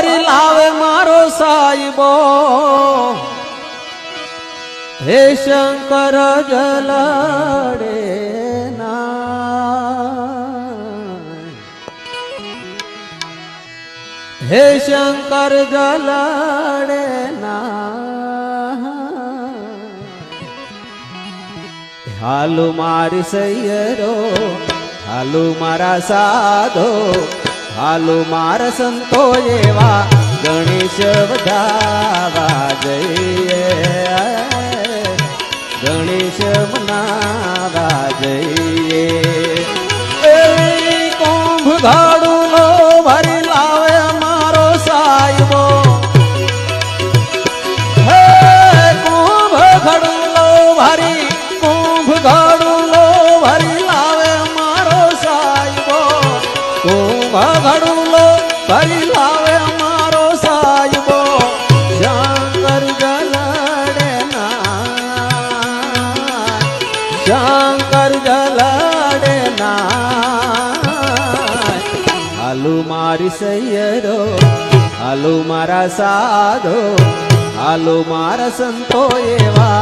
ભરી લાવે મારો સાહેબો હે શંકર જલડે ના હે શંકર જલડે ના હાલુ મારી સૈયરો હાલુ મારા સાધો હાલુ માર સંતો એવા ગણેશ વધાવા જઈએ. ગણેશ મનાવા જઈએ. કોંભ ઘડુલો ભરી લાવે મારો સાહેબો શંકર જલડે ના શંકર જલડે ના હાલુ મારી સૈયરો હાલુ મારા સાધો, હાલુ મારા સંતો એવા